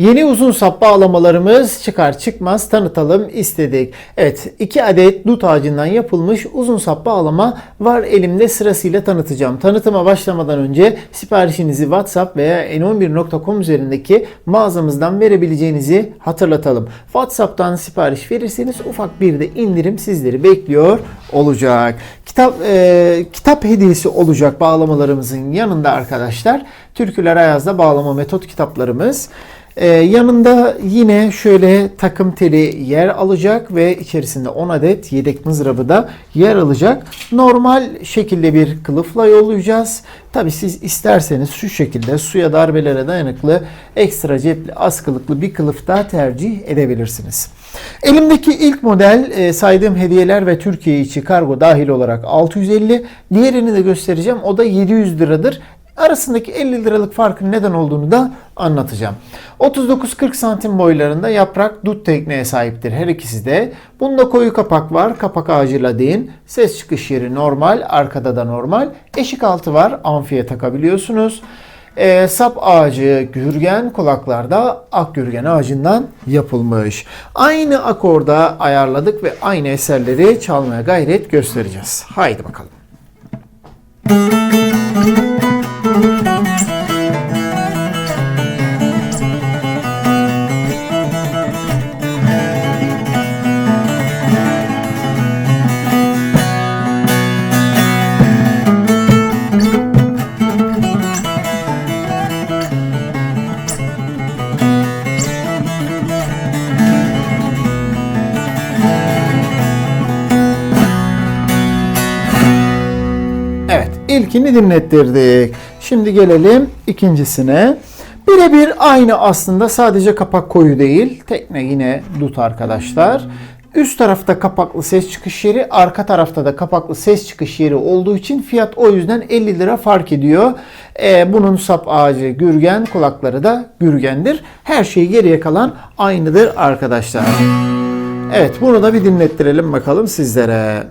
Yeni uzun sap bağlamalarımız çıkar çıkmaz tanıtalım istedik. Evet iki adet dut ağacından yapılmış uzun sap bağlama var elimde sırasıyla tanıtacağım. Tanıtıma başlamadan önce siparişinizi WhatsApp veya n11.com üzerindeki mağazamızdan verebileceğinizi hatırlatalım. WhatsApp'tan sipariş verirseniz ufak bir de indirim sizleri bekliyor olacak. Kitap e, kitap hediyesi olacak bağlamalarımızın yanında arkadaşlar. Türküler Ayaz'da bağlama metot kitaplarımız. Ee, yanında yine şöyle takım teli yer alacak ve içerisinde 10 adet yedek mızrabı da yer alacak. Normal şekilde bir kılıfla yollayacağız. Tabi siz isterseniz şu şekilde suya darbelere dayanıklı ekstra cepli askılıklı bir kılıf da tercih edebilirsiniz. Elimdeki ilk model e, saydığım hediyeler ve Türkiye içi kargo dahil olarak 650. Diğerini de göstereceğim. O da 700 liradır. Arasındaki 50 liralık farkın neden olduğunu da anlatacağım. 39-40 santim boylarında yaprak dut tekneye sahiptir her ikisi de. Bunda koyu kapak var. Kapak ağacı ladin. Ses çıkış yeri normal. Arkada da normal. Eşik altı var. Amfiye takabiliyorsunuz. Ee, sap ağacı gürgen kulaklarda ak gürgen ağacından yapılmış. Aynı akorda ayarladık ve aynı eserleri çalmaya gayret göstereceğiz. Haydi bakalım. İlkini dinlettirdik. Şimdi gelelim ikincisine. Birebir aynı aslında sadece kapak koyu değil. Tekne yine dut arkadaşlar. Üst tarafta kapaklı ses çıkış yeri, arka tarafta da kapaklı ses çıkış yeri olduğu için fiyat o yüzden 50 lira fark ediyor. Ee, bunun sap ağacı gürgen, kulakları da gürgendir. Her şey geriye kalan aynıdır arkadaşlar. Evet bunu da bir dinlettirelim bakalım sizlere.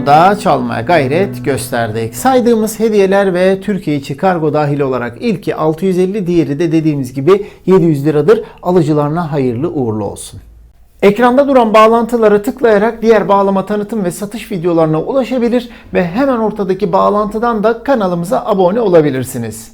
Bunu da çalmaya gayret gösterdik. Saydığımız hediyeler ve Türkiye içi kargo dahil olarak ilki 650, diğeri de dediğimiz gibi 700 liradır. Alıcılarına hayırlı uğurlu olsun. Ekranda duran bağlantılara tıklayarak diğer bağlama tanıtım ve satış videolarına ulaşabilir ve hemen ortadaki bağlantıdan da kanalımıza abone olabilirsiniz.